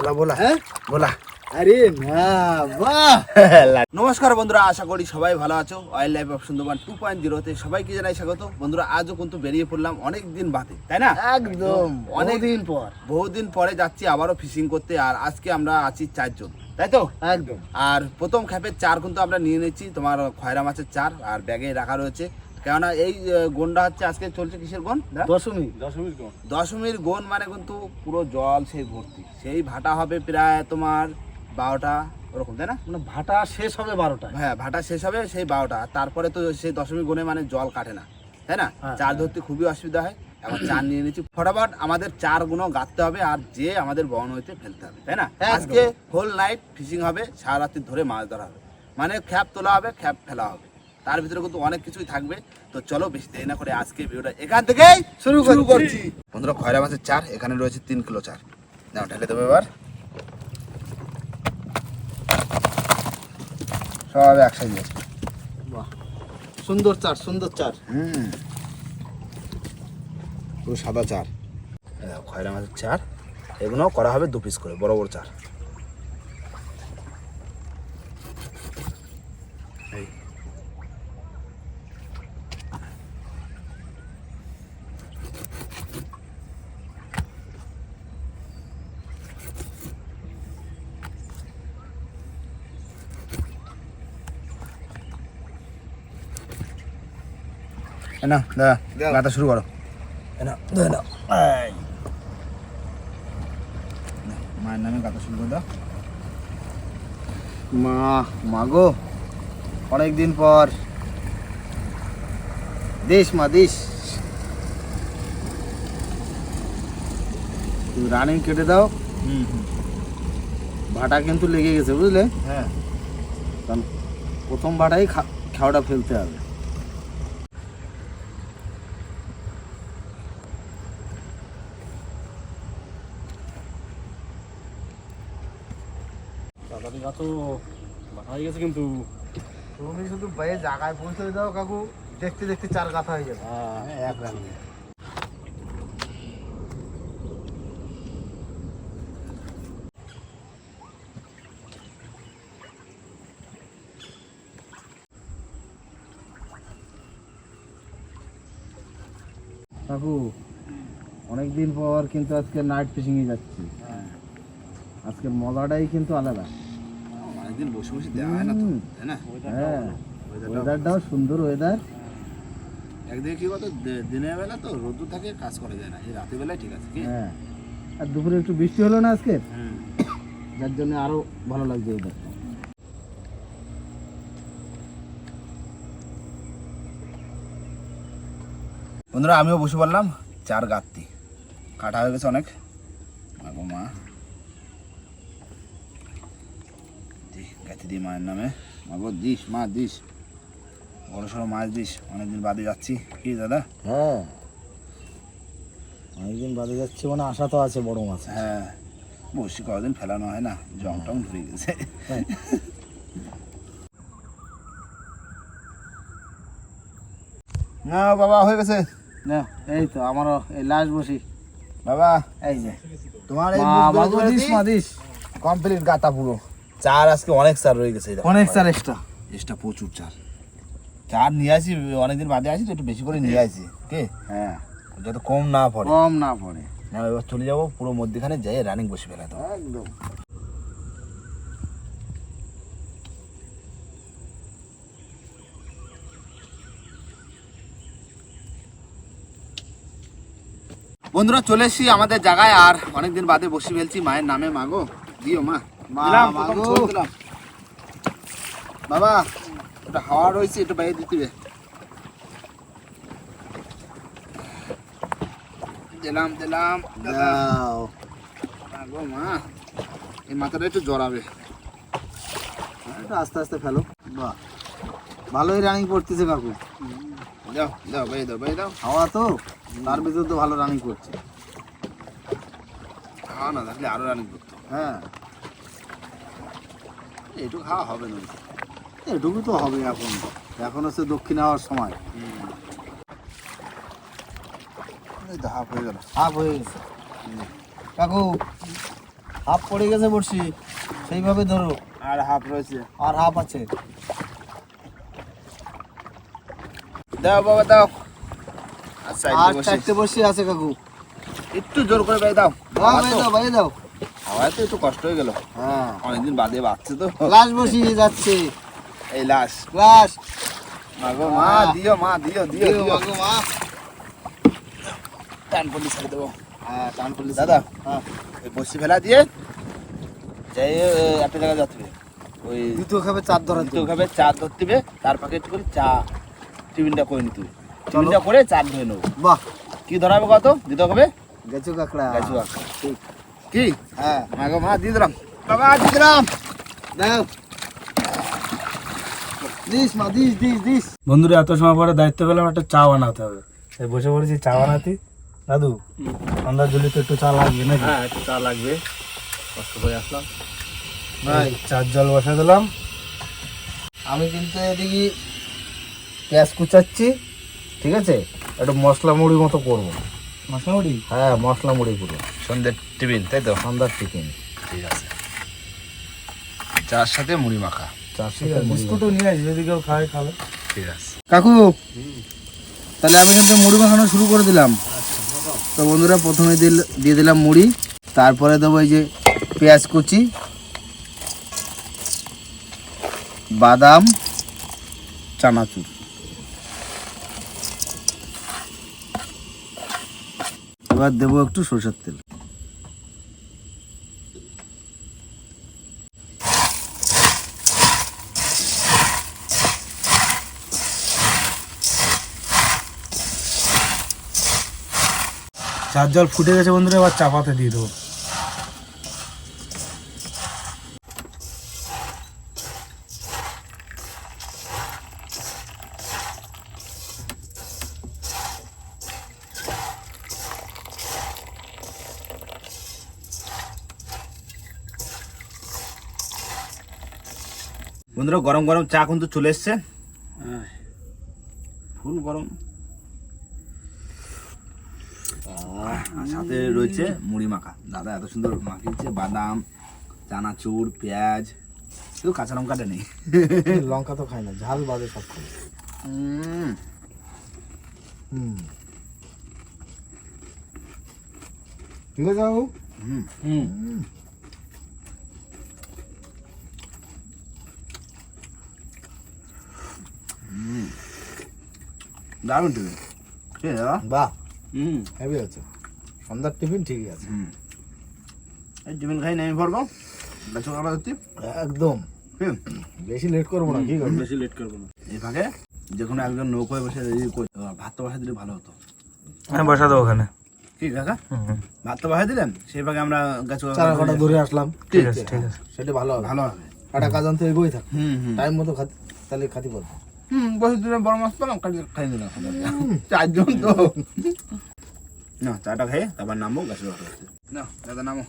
বলা বলা বলা আরে না নমস্কার বন্ধুরা আশা করি সবাই ভালো আছো wildlife of Sundarban two point zero জিরোতে সবাইকে জানাই স্বাগত। বন্ধুরা আজও কিন্তু বেরিয়ে পড়লাম অনেকদিন বাদে তাই না? একদম অনেকদিন পর। বহুদিন পরে যাচ্ছি আবারও ফিশিং করতে আর আজকে আমরা আছি চারজন তাই তো? একদম। আর প্রথম খ্যাপের চার কিন্তু আমরা নিয়ে নিচ্ছি তোমার খয়রা মাছের চার আর ব্যাগে রাখা রয়েছে। কেননা এই গনটা হচ্ছে আজকে চলছে কিসের গন? দশমী। দশমীর গন মানে কিন্তু পুরো জল সেই ভর্তি। সেই ভাটা হবে প্রায় তোমার বারোটা ওরকম তাই না? মানে ভাটা শেষ হবে বারোটা। হ্যাঁ ভাটা শেষ হবে সেই বারোটা। তারপরে তো সেই দশমী গুণে মানে জল কাটে না তাই না? হ্যাঁ, চার ধরতে খুবই অসুবিধা হয়। এখন চার নিয়ে নিচ্ছি। ফটাফট আমাদের চার গুণও গাঁথতে হবে আর যে আমাদের বন হইতে ফেলতে হবে তাই না? আজকে হোল নাইট ফিশিং হবে সারা রাত্রি ধরে মাছ ধরা হবে। মানে খ্যাপ তোলা হবে খ্যাপ ফেলা হবে। তার ভিতরে কিন্তু অনেক কিছুই থাকবে। তো চলো বেশি দেরি না করে আজকে ভিডিওটা এখান থেকেই শুরু শুরু করছি। বন্ধুরা খয়রা মাছের চার এখানে রয়েছে তিন কিলো চার। নাও ঢেলে দেবো এবার। সব একসাথে বাহ। সুন্দর চার সুন্দর চার। হুম। পুরো সাদা চার। খয়রা মাছের চার। এগুলো করা হবে দু পিস করে বড় বড় চার। নাও, দাদা। গাঁথা শুরু করো। মায়ের নামে গাঁথা শুরু করে দাও। মা মাগো অনেক দিন পর। দিস মা দিস। রানিং কেটে দাও। হুম হুম। ভাটা কিন্তু লেগে গেছে বুঝলে? হ্যাঁ। কারণ প্রথম ভাটাই খাওয়াটা ফেলতে হবে তাড়াতাড়ি গা তো বাধা হয়ে গেছে কিন্তু। তুমি শুধু বাইরে জায়গায় পৌঁছে দাও কাকু দেখতে দেখতে চার গাথা হয়ে যাবে। হ্যাঁ এক কাকু অনেকদিন পর কিন্তু আজকে নাইট ফিশিং এ যাচ্ছি আজকে মজাটাই কিন্তু আলাদা। বসে বসে দেওয়া হয় না তো তাই না? হ্যাঁ। ওয়েদারটাও সুন্দর ওয়েদার একদিকে কি দে- দিনের বেলা তো রোদ্দুর থাকে কাজ করা যায় না। এই রাতের বেলায় ঠিক আছে কি? হ্যাঁ। আর দুপুরে একটু বৃষ্টি হলো না আজকে? যার জন্য আরও ভালো লাগছে বন্ধুরা আমিও বসে পড়লাম চার গাত্তি। কাটা হয়ে গেছে অনেক। মা। দি গাঁথি দি মায়ের নামে। মাগো দিস মা দিস। বড় সড়ো মাছ দিস। অনেকদিন বাদে যাচ্ছি। কি দাদা? হ্যাঁ। অনেকদিন বাদে যাচ্ছে মানে আশা তো আছে বড় মাছ হ্যাঁ। বসি কদিন ফেলানো হয় না। জং টং ধরে গেছে। হ্যাঁ। না বাবা হয়ে গেছে। না এই তো আমারও এই লাশ বসি। বাবা এই যে। তোমার এই মা বাবু দিস। মা দিস। কমপ্লিট গাতা পুরো। চার আজকে অনেক চার রয়ে গেছে অনেক স্যার এক্সট্রা এক্সট্রা প্রচুর চার। চার নিয়ে আসি অনেকদিন বাদে আসি তো একটু বেশি করে নিয়ে আসি কে হ্যাঁ। যাতে কম না পড়ে। কম না পড়ে। না এবার চলে যাব পুরো মধ্যখানে যাই রানিং বসে ফেলাতে। একদম। বন্ধুরা চলে এসেছি আমাদের জায়গায় আর অনেকদিন বাদে বসে ফেলছি মায়ের নামে মাগো দিও মা। বাবা ওটা হাওয়া রয়েছে একটু বাইরে দিতে দিলাম দিলাম মা। এই মাথাটা একটু জড়াবে। একটু আস্তে আস্তে ফেলো। বাহ। ভালোই রানিং করতেছে কাকু। দাও দাও বাইরে দাও বাইরে দাও। হাওয়া তো? তার ভিতর তো ভালো রানিং করছে। না থাকলে আরও রানিং করতো হ্যাঁ। একটু খাওয়া হবে না। এটুকু তো হবে এখন। এখন হচ্ছে দক্ষিণ হওয়ার সময়। হাফ হয়ে গেল। হাফ হয়ে গেছে। কাকু হাফ পড়ে গেছে বড়শি। সেইভাবে ধরো। আর হাফ রয়েছে। আর হাফ আছে। দাও বাবা দাও। আর চারটে বড়শি আছে কাকু। একটু জোর করে দাও। দাও ভাই দাও ভাই দাও। হাওয়ায় তো একটু কষ্ট হয়ে গেল। হ্যাঁ। অনেকদিন বাদে বাচ্চা তো। লাশ বসি যাচ্ছে। এই লাশ। লাশ। মা। গো মা দিও মা দিও দিও মাগো মা। টান পলি ছেড়ে দেবো। হ্যাঁ টান করলি দাদা হ্যাঁ। এই বসি ফেলা দিয়ে যাই একটা জায়গায় যাতে ওই দ্বিতীয় খাবে চার ধরা দ্বিতীয় খাবে চা ধরতে হবে। তার পাকে একটু করে চা টিফিনটা করে নিতে টিফিনটা করে চা ধরে নেব। বাহ। কি ধরাবে কত দিতে হবে গেছো কাকড়া। গাছু ঠিক। কি? হ্যাঁ। মা মা দিয়ে দিলাম। বাবা দিয়ে দিলাম। দাও। দিস মা দিস দিস দিস। বন্ধুরা এত সময় পরে দায়িত্ব পেলাম একটা চা বানাতে হবে। তাই বসে পড়েছি চা বানাতে। দাদু সন্ধ্যার জলি তো একটু চা লাগবে নাকি? হ্যাঁ একটু চা লাগবে। কষ্ট করে আসলাম। ভাই চার জল বসে দিলাম। আমি কিন্তু এদিকে পেঁয়াজ কুচাচ্ছি ঠিক আছে? একটু মশলা মুড়ি মতো করব। মশলা মুড়ি? হ্যাঁ মশলা মুড়ি করব সন্ধ্যের টিফিন তাই তো? সন্ধ্যার চিকেন ঠিক আছে। চার সাথে মুড়ি মাখা। চারশো বিস্কুটও নিয়ে আসি যদি কেউ খায় খাবে। ঠিক আছে। কাকু তাহলে আমি কিন্তু মুড়ি মাখানো শুরু করে দিলাম। তো বন্ধুরা প্রথমে দিল- দিয়ে দিলাম মুড়ি তারপরে দেবো এই যে পেঁয়াজ কুচি বাদাম চানাচুর। এবার দেবো একটু সরষের তেল। চার জল ফুটে গেছে বন্ধুরা এবার চা পাতে দিয়ে দেবো। বন্ধুরা গরম গরম চা কিন্তু চলে এসছে। ফুল গরম। আর সাথে রয়েছে মুড়ি মাখা। দাদা এত সুন্দর মাখিয়েছে বাদাম চানাচুর পেঁয়াজ শুধু কাঁচা লঙ্কাটা নেই। লঙ্কা তো খাই না ঝাল বাদে সব হুম। আছে হুম। হুম। দারুণ আছে বাহ। হুম। হেভি আছে। সন্ধ্যার টিফিন ঠিকই আছে। হুম। এই টিফিন খাই কাটা হচ্ছে একদম। বেশি লেট করব না কি করব? বেশি লেট করব না। এই যে কোনো একজন নৌকোয় বসে ভাত তো বসা দিলে ভালো হতো। হ্যাঁ বসা দেবো ওখানে। কি কাকা? ভাত তো বসাই দিলেন? সেই ফাঁকে আমরা গাছ চারা কটা ধরে আসলাম। ঠিক আছে ঠিক আছে। সেটা ভালো হবে। ভালো হবে। একটা কাজ আনতে এগোই থাক। টাইম মতো খাতি তাহলে খাতি পারব হুম বসে দিলে বড় মাছ পেলাম খাই খাই দিলাম। চারজন তো। না চাটা খেয়ে তারপর নামবো গাছের না দাদা নামো।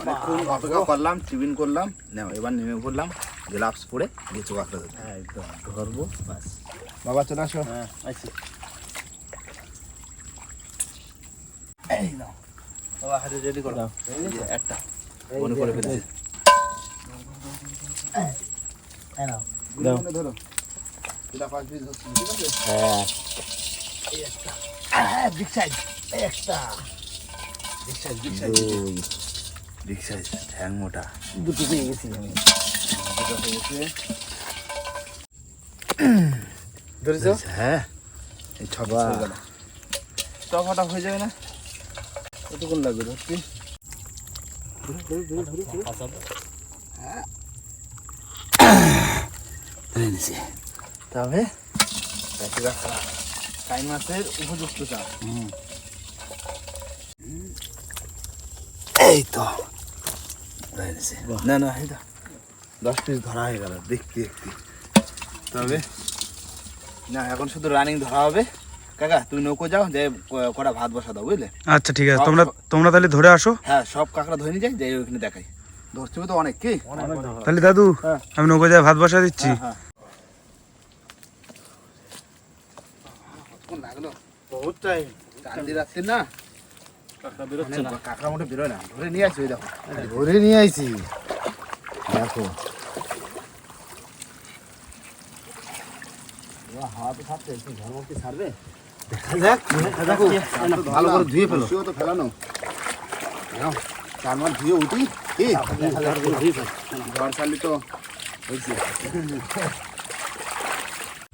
অনেকক্ষণ অপেক্ষা করলাম টিফিন করলাম না এবার নেমে পড়লাম গ্লাভস পরে গেছো কাঁকড়া একদম ধরবো বাস। বাবা চলে আসো। হ্যাঁ এই নাও। বাবা হাতে রেডি করো। একটা। মনে করে ফেলেছি। দাও। মনে ধরো এটা পাঁচ পিস হচ্ছে। ঠিক আছে? হ্যাঁ। এই একটা। বিগ সাইজ একটা। Big size big size big size ঠ্যাং মোটা। দুটো পেয়ে গেছি আমি। দুটো হয়ে গেছে। ধরেছো? হ্যাঁ। এই ছ পিস হয়ে টপ হয়ে যাবে না? কতক্ষণ লাগবে ধরতে ধরে নিছি উপযুক্ত এই তো না না তো দশ পিস ধরা হয়ে গেল দেখতে দেখতে তবে না এখন শুধু রানিং ধরা হবে। কাকা তুই নৌকো যাও যে কটা ভাত বসা দাও বুঝলে? আচ্ছা ঠিক আছে। তোমরা তোমরা তাহলে ধরে আসো। হ্যাঁ সব কাঁকড়া ধরে নিয়ে যাই যাই ওইখানে দেখাই। ধরছে তো অনেক কি? তাহলে দাদু হ্যাঁ। আমি নৌকো যায় ভাত বসা দিচ্ছি। হ্যাঁ, হ্যাঁ। টাইম চাঁদি রাত্রি না? কাকা বেরোচ্ছে না। কাঁকড়া মোটে বেরোয় না। ধরে নিয়ে আসি দেখো। ধরে নিয়ে আইছি। দেখো। হাওয়া তো ছাড়ছে একটু ঝড় কি ছাড়বে? দেখা যাক ভালো করে ধুয়ে ফেলো। তো ফেলানো। চার মাস ধুয়ে উঠি। ঝড় ছাড়লি তো হয়েছে।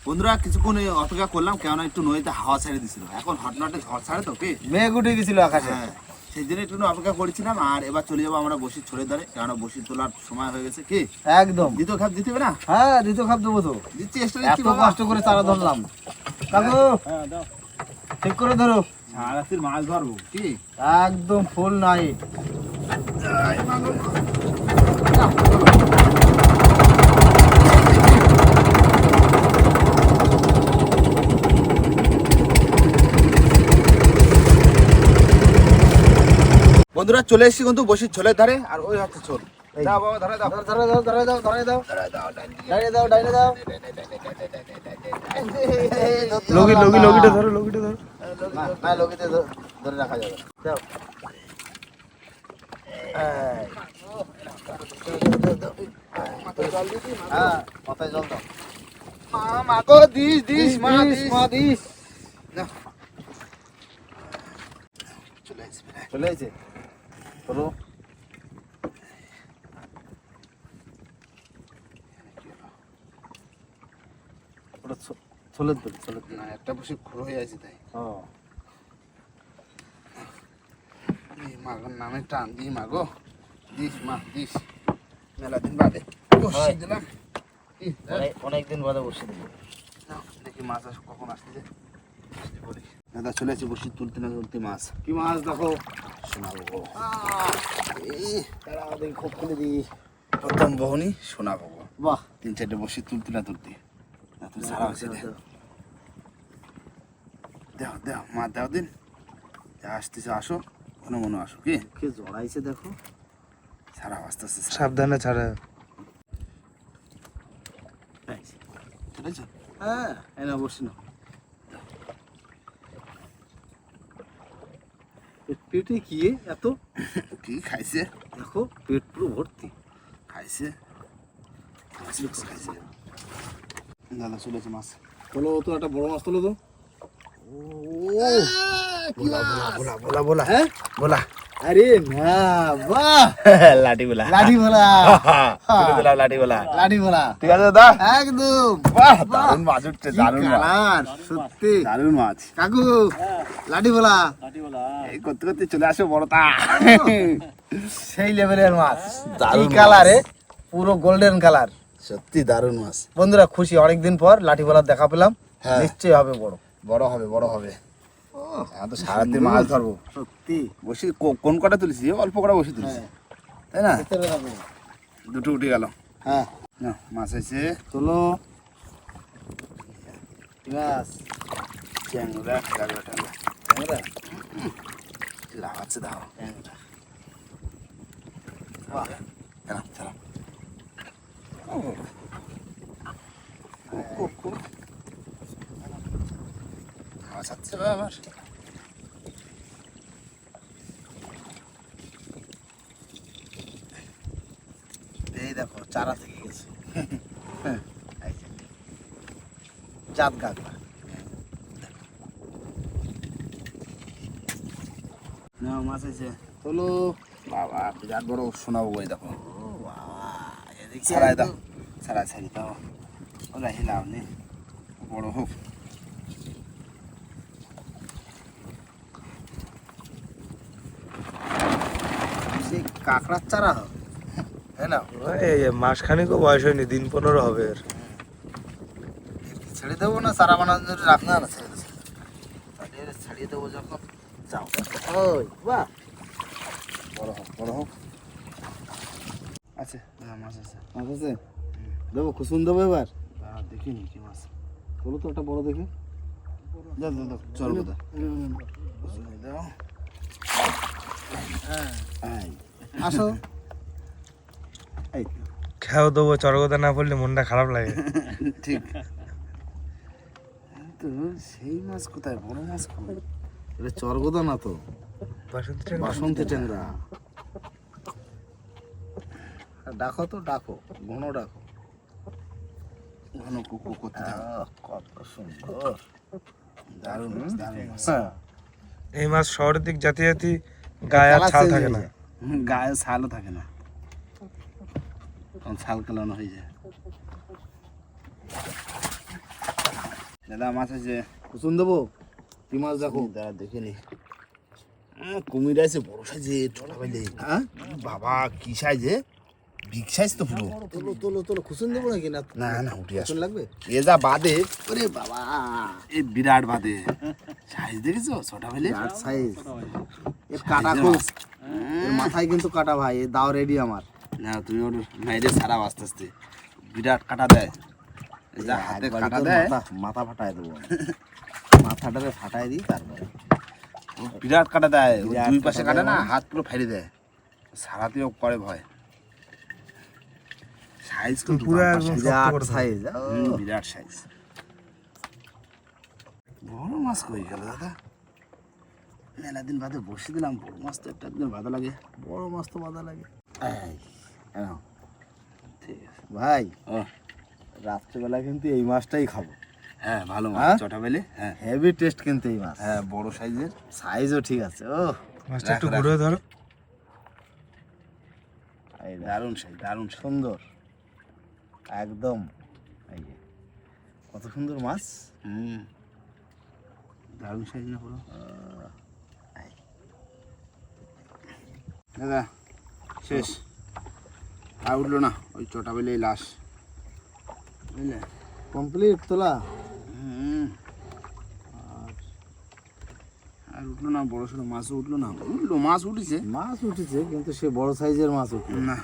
বন্ধুরা কিছুক্ষণ অপেক্ষা করলাম কেননা একটু নদীতে হাওয়া ছেড়ে দিছিল এখন হটনটে ঝড় ছাড়ে তো কি? মেঘ উঠে গেছিল আকাশে। হ্যাঁ সেই জন্য একটু অপেক্ষা করেছিলাম আর এবার চলে যাব আমরা বসির ছড়ে ধরে কেননা বসি তোলার সময় হয়ে গেছে কি? একদম। দ্বিতীয় খাপ দিতে হবে না? হ্যাঁ দ্বিতীয় খাপ দেবো তো। দিচ্ছি এত কষ্ট করে চারা ধরলাম। কাকু হ্যাঁ দাও। ঠিক করে ধরো। সারাতির মাছ ধরবো কি? একদম ফুল নাইট বন্ধুরা চলে এসেছি কিন্তু বসির ছোলের ধারে আর ওই হচ্ছে ছোল দাও বাবা ধরে দাও। ধরে দাও ধরে দাও। ধরে দাও ডাইনে। দাও ডাইনে দাও। লগি লগি লগিটা ধরো লগিটা ধরো। না না লগিতে ধরে রাখা যাবে দাও হ্যাঁ মাথায় জল দাও। মা মা গো দিস দিস মা দিস মা দিস। চলে চলো ওটা ছো- ছোলের দড়ি ছোলের দড়ি না একটা বসে খুঁড়ো হয়ে আছে তাই। ও। এই নামে টান দিই মাগো দিস মা দিস। মেলা দিন বাদে হয়। দিলাম। অনেক- অনেকদিন বাদে বসে নাও, দেখি মাছ আস কখন আসছে দাদা চলে আসছে বসি তুলতে না তুলতে মাছ। কি মাছ দেখো? শোনাবো এই, দাঁড়াও দেখি খুব খুলে দিই প্রথম বহনি শোনাবো বাহ। তিন চারটে বসি তুলতে না তুলতে। না তুই সারা হয়েছে দেখ। দেও মা দেও দিন। আসতেছে আসো। কোনো মনে আসো কি? কে জড়াইছে দেখো। সারা আস্তে আস্তে সাবধানে ছাড়া। হ্যাঁ এই না বসি না পেটে কি এত? কি খাইছে? দেখো পেট পুরো ভর্তি। খাইছে। খাইছে। দাদা চলেছে মাছ। তোলো তো একটা বড় মাছ তোলো তো। বোলা বোলা বোলা বোলা বোলা। হ্যাঁ? বোলা। আরে না বাহ! লাঠি বোলা লাঠি তুলে দিলাম লাঠি বোলা লাঠি ভোলা ঠিক আছে দাদা? একদম। বাহ দারুণ মাছ উঠছে দারুণ মাছ। সত্যি। দারুণ মাছ। কাকু লাঠি ভোলা এই করতে করতে চলে আসো বড় তা। সেই লেভেলের মাছ। দারুণ। কালারে পুরো গোল্ডেন কালার। সত্যি দারুণ মাছ। বন্ধুরা খুশি অনেকদিন পর লাঠি ভোলার দেখা পেলাম। হ্যাঁ। নিশ্চয়ই হবে বড়। বড় হবে বড় হবে। এখন তো সারাদিন মাছ ধরবো। সত্যি। বসি কোন কটা তুলেছি? অল্প কটা বসে তুলেছি। হ্যাঁ। তাই না? দুটো উঠে গেল। হ্যাঁ। মাছ আছে তোলো। মাছ ট্যাংরা ট্যাংরা ট্যাংরা? লাগাচ্ছে দাও ট্যাংরা। বাহ। চালা মাছ আমার। এই দেখো চারা থেকে গেছে। জাত কাকড়া না মাছ আছে তোলো। বাবা বিরাট বড় শোনাবো ওই দেখো। ছাড়াই দাও। ছাড়াই ছাড়ি দাও। ওরা হিলাম নে। বড় হোক সেই কাঁকড়ার চারা হবে তাই না এই মাস বয়স হয়নি দিন পনেরো হবে এর ছেড়ে দেবো না চারা বানানোর জন্য রাখ না না ছেড়ে দেবো তাহলে এর ছাড়িয়ে দেবো যখন যাও ওই বাহ বড় হোক বড় হোক আছে হ্যাঁ মাছ আছে মাছ আছে দেবো খুশুন দেবো এবার দেখিনি কি মাছ বলো তো একটা বড় দেখে দাও দাও দাও চল দাও এই, আসো। এই। খেয়াও দেবো চরগদা না পড়লে মনটা খারাপ লাগে। ঠিক। তো সেই মাছ কোথায়? বড় মাছ কোথায়? এটা চরগোদা না তো? বাসন্তী ট্যাংরা। ডাকো তো ডাকো। ঘন ডাকো। ঘন কুকু করতে। কত সুন্দর। দারুণ মাছ, দারুণ এই মাছ শহরের দিক জাতি জাতি গায়ে আর ছাল থাকে না। গায়ে ছালও থাকে না। তখন ছাল কালানো হয়ে যায়। দাদা মাছ আছে। কুসুম দেবো? কি মাছ দেখো? দাদা দেখে নি। কুমির আছে বড় সাইজে ছোটা পাইলে হ্যাঁ বাবা কি সাইজে? বিগ সাইজ তো পুরো। তোলো তোলো তোলো কুসুম দেবো নাকি না? না না উঠে আসো। কুসুম লাগবে? এ যা বাদে ওরে বাবা! এ বিরাট বাদে সাইজ দেখেছ? ছোটা পাইলে সাইজ। এর কাটা এর মাথায় কিন্তু কাটা ভাই দাও রেডি আমার। না তুমি ওর মাইরে সারা আস্তে আস্তে বিরাট কাটা দেয়। যা হাতে কাটা দেয়। মাথা মাথা ফাটায় দেবো আমি। মাথাটাকে ফাটায় দিই তারপরে। বিরাট কাটা দেয়। দুই পাশে কাটা না হাত পুরো ফেলে দেয়। সারাতেও করে ভয়। সাইজ কিন্তু পুরো। বিরাট সাইজ বিরাট সাইজ বড় মাছ কই গেল দাদা? মেলা দিন বাদে বসে দিলাম বড় মাছ তো একটা দিন ভালো লাগে। বড় মাছ তো বাধা লাগে। ঠিক আছে। ভাই ও। রাত্রেবেলা কিন্তু এই মাছটাই খাব। হ্যাঁ ভালো মাছ হ্যাঁ? চটা পেলে হ্যাঁ। হেভি টেস্ট কিন্তু এই মাছ। হ্যাঁ বড় সাইজের। সাইজও ঠিক আছে ও। মাছটা একটু। ঘুরে ধরো। দারুণ সাইজ দারুণ সুন্দর। একদম। এই যে কত সুন্দর মাছ। হুম। দারুণ সাইজ না পুরো? দাদা শেষ। আর উঠল না ওই চটা বেলেই লাশ। বুঝলে? কমপ্লিট তোলা? হুম। আর উঠল না বড় সড়ো মাছও উঠল না। উঠল মাছ উঠেছে। মাছ উঠেছে কিন্তু সে বড় সাইজের মাছ উঠল। না।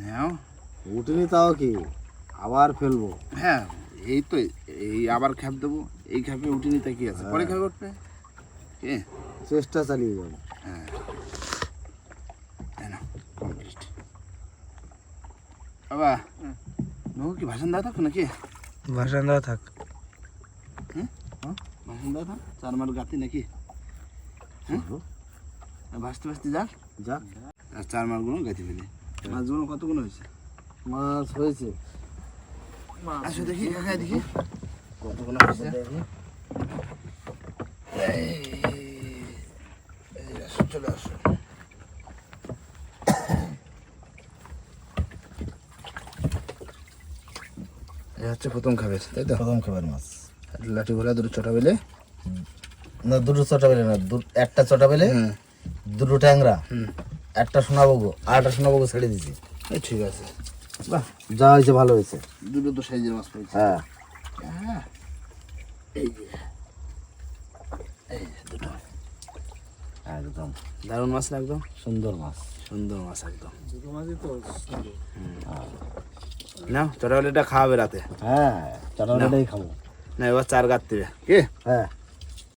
নাও। উঠেনি তাও কি? আবার ফেলব। হ্যাঁ এই তো এই আবার খ্যাপ দেবো। এই খ্যাপে উঠিনি তা কি আছে? পরে খ্যাপে উঠবে? চেষ্টা চালিয়ে যাব হ্যাঁ তাই না কমপ্লিট বাবা নহু কি ভাষণ দাও থাক নাকি? ভাষণ দেওয়া থাক। ভাষণ দাও থাক? চার মার গাতি নাকি? হ্যাঁ? ভাসতে ভাসতে যাক। যাক। আর চার মারগুলো গাতি ফেলি। মাছগুলো কতগুলো হয়েছে? মাছ হয়েছে। আসো দেখি কাকা দেখি। কতগুলো হয়েছে? এই আসো চলে আসো এই হচ্ছে প্রথম খাবে তাই তো? প্রথম খাবার মাছ। লাঠি ঘোলা দুটো ছোটা বেলে? না দুটো চটা পেলে না একটা চটা হুম। দুটো ট্যাংরা একটা সোনাবগো একটা সোনাবগো ছেড়ে দিছি। এই ঠিক আছে। বাহ। যা হয়েছে ভালো হয়েছে। দুটো তো সাইজের মাছ পেয়েছি। হ্যাঁ। হ্যাঁ এই যে। এই দুটো। একদম। দারুণ মাছ না একদম? সুন্দর মাছ। সুন্দর মাছ একদম। না চটাবেলাটা খাওয়াবে রাতে হ্যাঁ চটাটাই খাব। না এবার চার গাত দেবে। কে? হ্যাঁ।